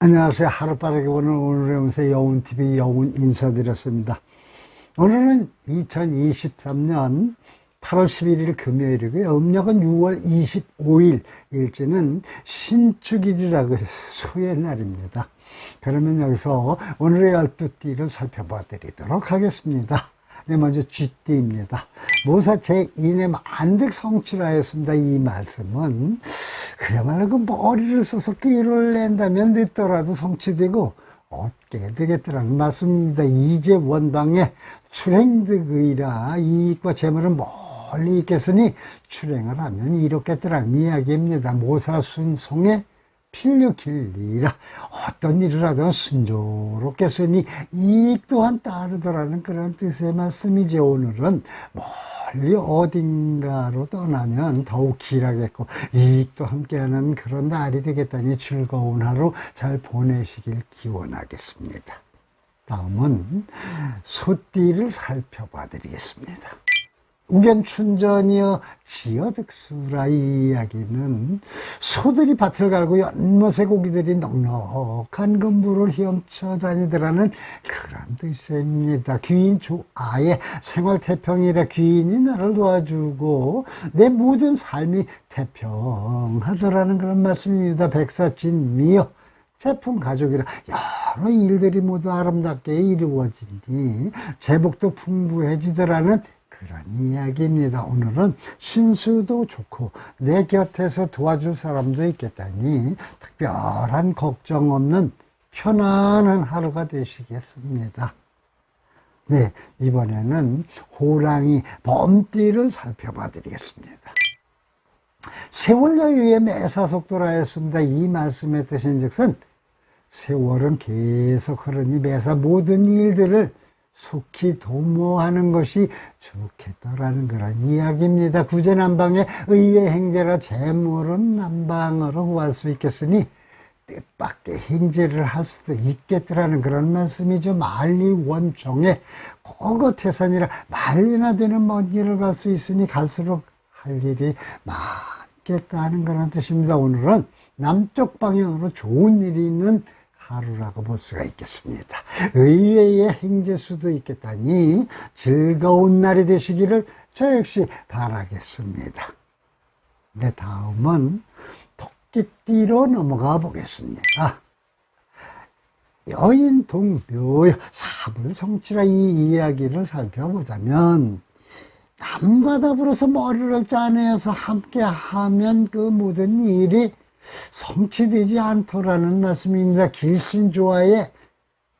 안녕하세요. 하루 빠르게 보는 오늘의 운세 여운TV 여운 인사드렸습니다. 오늘은 2023년 8월 11일 금요일이고요. 음력은 6월 25일 일지는 신축일이라고 소의 날입니다. 그러면 여기서 오늘의 12띠를 살펴봐 드리도록 하겠습니다. 네, 먼저 쥐띠입니다. 모사 제2의 만득 성취라였습니다. 이 말씀은 그야말로 그 머리를 써서 꾀를 낸다면 늦더라도 성취되고 없게 되겠더라는 말씀입니다. 이제 원방에 출행득의라 이익과 재물은 멀리 있겠으니 출행을 하면 이렇겠더라는 이야기입니다. 모사순송에 필력길리라 어떤 일을 하든 순조롭게 쓰니 이익 또한 따르더라는 그런 뜻의 말씀이죠. 오늘은 멀리 어딘가로 떠나면 더욱 길하겠고 이익도 함께하는 그런 날이 되겠다니 즐거운 하루 잘 보내시길 기원하겠습니다. 다음은 소띠를 살펴봐 드리겠습니다. 우견춘전이여 지어득수라 이 이야기는 소들이 밭을 갈고 연못의 고기들이 넉넉한 금부를 헤엄쳐 다니더라는 그런 뜻입니다. 귀인 조아의 생활 태평이라 귀인이 나를 도와주고 내 모든 삶이 태평하더라는 그런 말씀입니다. 백사진 미여 제품 가족이라 여러 일들이 모두 아름답게 이루어지니 제복도 풍부해지더라는 그런 이야기입니다. 오늘은 신수도 좋고 내 곁에서 도와줄 사람도 있겠다니 특별한 걱정 없는 편안한 하루가 되시겠습니다. 네, 이번에는 호랑이 범띠를 살펴봐 드리겠습니다. 세월 여유의 매사속도라였습니다. 이 말씀의 뜻인 즉슨 세월은 계속 흐르니 매사 모든 일들을 속히 도모하는 것이 좋겠다라는 그런 이야기입니다. 구제난방의 의외 행제라 재물은 난방으로 구할 수 있겠으니 뜻밖의 행제를 할 수도 있겠더라는 그런 말씀이죠. 만리 원정에 고거 태산이라 말리나 되는 먼 길을 갈 수 있으니 갈수록 할 일이 많겠다는 그런 뜻입니다. 오늘은 남쪽 방향으로 좋은 일이 있는 하루라고 볼 수가 있겠습니다. 의외의 행제수도 있겠다니 즐거운 날이 되시기를 저 역시 바라겠습니다. 네, 다음은 토끼띠로 넘어가 보겠습니다. 여인 동묘 사불성취라 이 이야기를 살펴보자면 남과 더불어서 머리를 짜내어서 함께 하면 그 모든 일이 성취되지 않더라는 말씀입니다. 길신조화의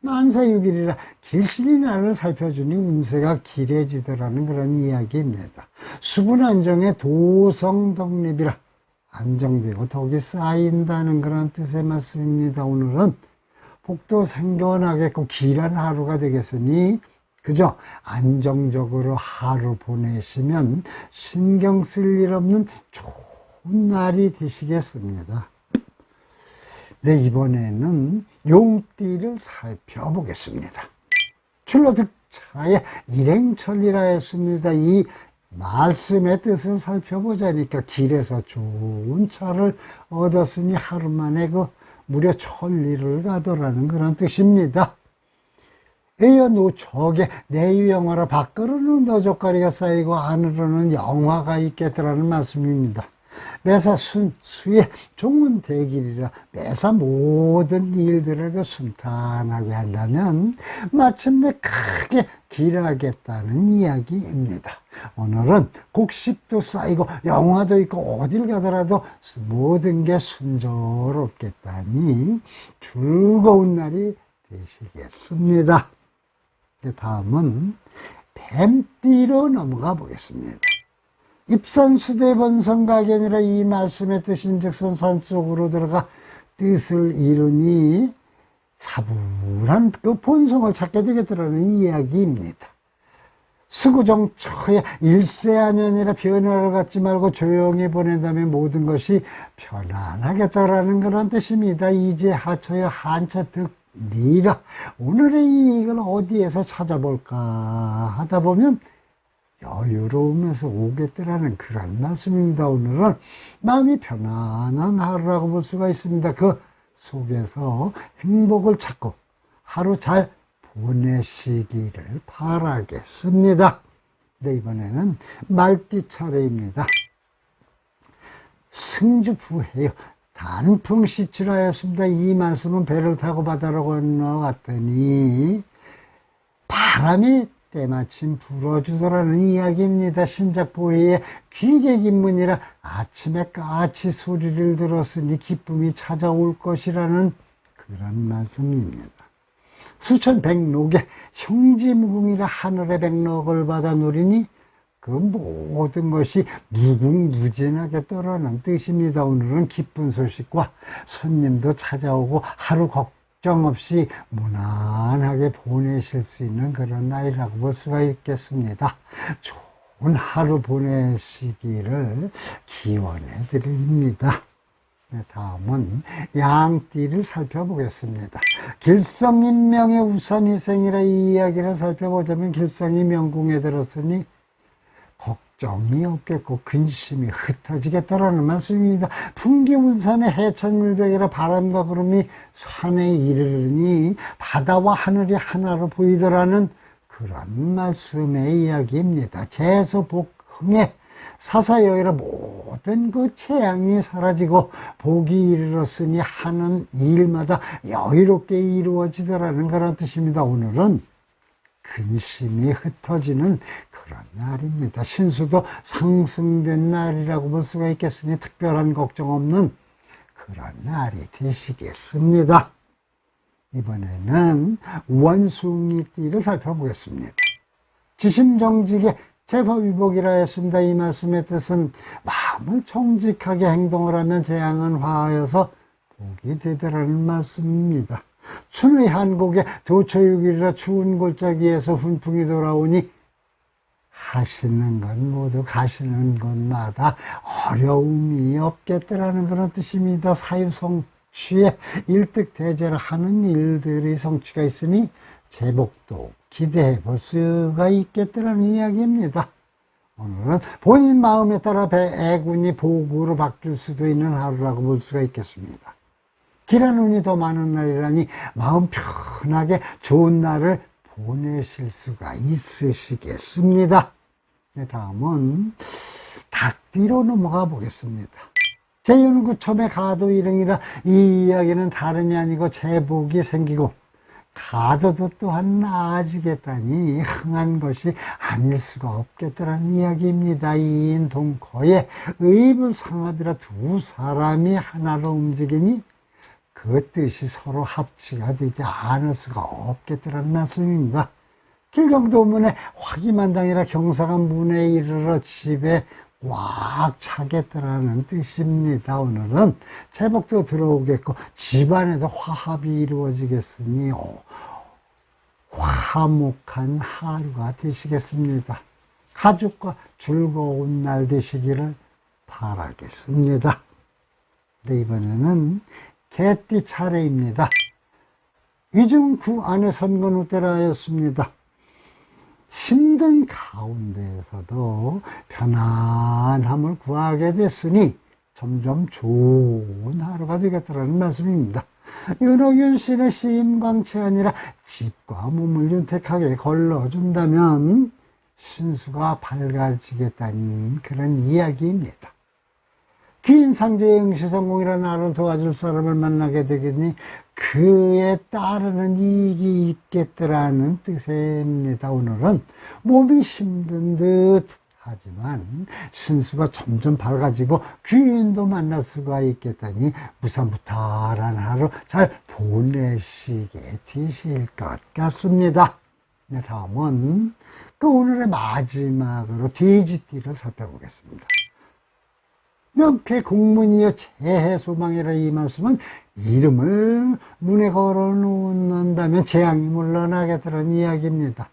만사육일이라 길신이 나를 살펴주니 운세가 길해지더라는 그런 이야기입니다. 수분 안정의 도성덕립이라 안정되고 덕이 쌓인다는 그런 뜻의 말씀입니다. 오늘은 복도 생겨나겠고 길한 하루가 되겠으니 그저 안정적으로 하루 보내시면 신경 쓸 일 없는 좋은 좋은 날이 되시겠습니다. 네, 이번에는 용띠를 살펴보겠습니다. 출로득차의 일행철이라 했습니다. 이 말씀의 뜻을 살펴보자니까 길에서 좋은 차를 얻었으니 하루 만에 그 무려 천리를 가더라는 그런 뜻입니다. 에어 노적에 내유영화라 밖으로는 너젓가리가 쌓이고 안으로는 영화가 있겠더라는 말씀입니다. 매사 순수의 종은 대길이라 매사 모든 일들을 그 순탄하게 하려면 마침내 크게 길하겠다는 이야기입니다. 오늘은 곡식도 쌓이고 영화도 있고 어딜 가더라도 모든 게 순조롭겠다니 즐거운 날이 되시겠습니다. 다음은 뱀띠로 넘어가 보겠습니다. 입산수대번성각이 아니라 이 말씀의 뜻인 즉선 산속으로 들어가 뜻을 이루니 차분한 그 본성을 찾게 되겠더라는 이야기입니다. 수구정처에 일세안연이라 변화를 갖지 말고 조용히 보낸다면 모든 것이 편안하겠다라는 그런 뜻입니다. 이제 하처여 한처 득리라. 오늘의 이익을 어디에서 찾아볼까 하다 보면 여유로우면서 오겠더라는 그런 말씀입니다. 오늘은 마음이 편안한 하루라고 볼 수가 있습니다. 그 속에서 행복을 찾고 하루 잘 보내시기를 바라겠습니다. 네, 이번에는 말띠 차례입니다. 승주부해요. 단풍시출하였습니다. 이 말씀은 배를 타고 바다로 건너갔더니 바람이 때마침 불어주더라는 이야기입니다. 신작보회에 귀객입문이라 아침에 까치 소리를 들었으니 기쁨이 찾아올 것이라는 그런 말씀입니다. 수천 백록의 형지무궁이라 하늘의 백록을 받아 누리니 그 모든 것이 무궁무진하게 떠나는 뜻입니다. 오늘은 기쁜 소식과 손님도 찾아오고 하루 걱정 없이 무난하게 보내실 수 있는 그런 날이라고 볼 수가 있겠습니다. 좋은 하루 보내시기를 기원해 드립니다. 네, 다음은 양띠를 살펴보겠습니다. 길성인명의 우산희생이라 이 이야기를 살펴보자면 길성이 명궁에 들었으니 걱 정이 없겠고 근심이 흩어지겠다라는 말씀입니다. 풍기운산의 해천물벽이라 바람과 구름이 산에 이르르니 바다와 하늘이 하나로 보이더라는 그런 말씀의 이야기입니다. 재소복흥에 사사여의라 모든 그 재앙이 사라지고 복이 이르렀으니 하는 일마다 여유롭게 이루어지더라는 그런 뜻입니다. 오늘은 근심이 흩어지는 그런 날입니다. 신수도 상승된 날이라고 볼 수가 있겠으니 특별한 걱정 없는 그런 날이 되시겠습니다. 이번에는 원숭이띠를 살펴보겠습니다. 지심정직의 제법위복이라 했습니다. 이 말씀의 뜻은 마음을 정직하게 행동을 하면 재앙은 화하여서 복이 되더라는 말씀입니다. 춘의 한국에 도처육이라 추운 골짜기에서 훈풍이 돌아오니 하시는 건 모두 가시는 곳마다 어려움이 없겠더라는 그런 뜻입니다. 사유성취에 일득대제를 하는 일들이 성취가 있으니 제복도 기대해 볼 수가 있겠더라는 이야기입니다. 오늘은 본인 마음에 따라 배애군이 복으로 바뀔 수도 있는 하루라고 볼 수가 있겠습니다. 길한 운이 더 많은 날이라니 마음 편하게 좋은 날을 보내실 수가 있으시겠습니다. 네, 다음은 닭띠로 넘어가 보겠습니다. 제윤구첨의 가도 일행이라 이 이야기는 다름이 아니고 제복이 생기고 가도도 또한 나아지겠다니 흥한 것이 아닐 수가 없겠더라는 이야기입니다. 이인 동거에 의불상합이라 두 사람이 하나로 움직이니 그 뜻이 서로 합치가 되지 않을 수가 없겠더라는 말씀입니다. 길경도문에 화기만당이라 경사가 문에 이르러 집에 꽉 차겠더라는 뜻입니다. 오늘은 제복도 들어오겠고 집안에도 화합이 이루어지겠으니 화목한 하루가 되시겠습니다. 가족과 즐거운 날 되시기를 바라겠습니다. 네, 이번에는 개띠 차례입니다. 위중구 안에 선거는 때라였습니다. 힘든 가운데에서도 편안함을 구하게 됐으니 점점 좋은 하루가 되겠다는 말씀입니다. 윤옥윤 씨의 시임광채 아니라 집과 몸을 윤택하게 걸러준다면 신수가 밝아지겠다는 그런 이야기입니다. 귀인상조의 응시성공이라는 나를 도와줄 사람을 만나게 되겠니 그에 따르는 이익이 있겠더라는 뜻입니다. 오늘은 몸이 힘든 듯 하지만 신수가 점점 밝아지고 귀인도 만날 수가 있겠다니 무사무탈한 하루 잘 보내시게 되실 것 같습니다. 네, 다음은 그 오늘의 마지막으로 돼지띠를 살펴보겠습니다. 명패 공문이여 재해소망이라 이 말씀은 이름을 문에 걸어 놓는다면 재앙이 물러나겠다는 이야기입니다.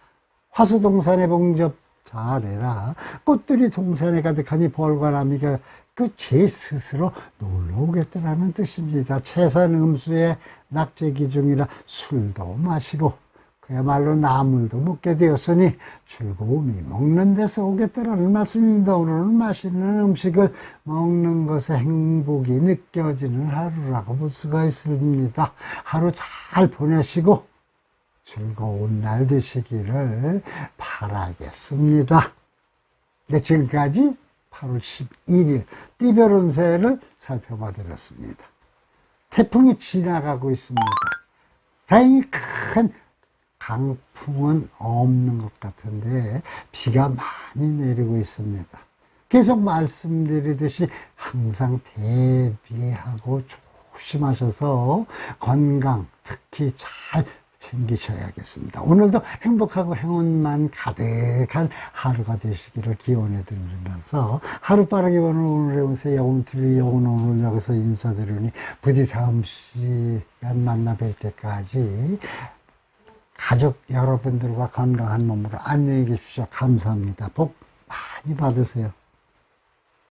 화수동산의 봉접 잘해라. 꽃들이 동산에 가득하니 벌과 나미가 그 제 스스로 놀러 오겠다라는 뜻입니다. 채산 음수의 낙제 기 중이라 술도 마시고 그 그야말로 나물도 먹게 되었으니 즐거움이 먹는 데서 오겠다라는 말씀입니다. 오늘은 맛있는 음식을 먹는 것에 행복이 느껴지는 하루라고 볼 수가 있습니다. 하루 잘 보내시고 즐거운 날 되시기를 바라겠습니다. 네, 지금까지 8월 11일 띠별 운세를 살펴봐 드렸습니다. 태풍이 지나가고 있습니다. 다행히 큰 강풍은 없는 것 같은데 비가 많이 내리고 있습니다. 계속 말씀드리듯이 항상 대비하고 조심하셔서 건강 특히 잘 챙기셔야겠습니다. 오늘도 행복하고 행운만 가득한 하루가 되시기를 기원해 드리면서 하루빠르게 보는 오늘의 운세 영웅TV 영웅 오늘 여기서 인사드리니 부디 다음 시간 만나 뵐 때까지 가족 여러분들과 건강한 몸으로 안녕히 계십시오. 감사합니다. 복 많이 받으세요.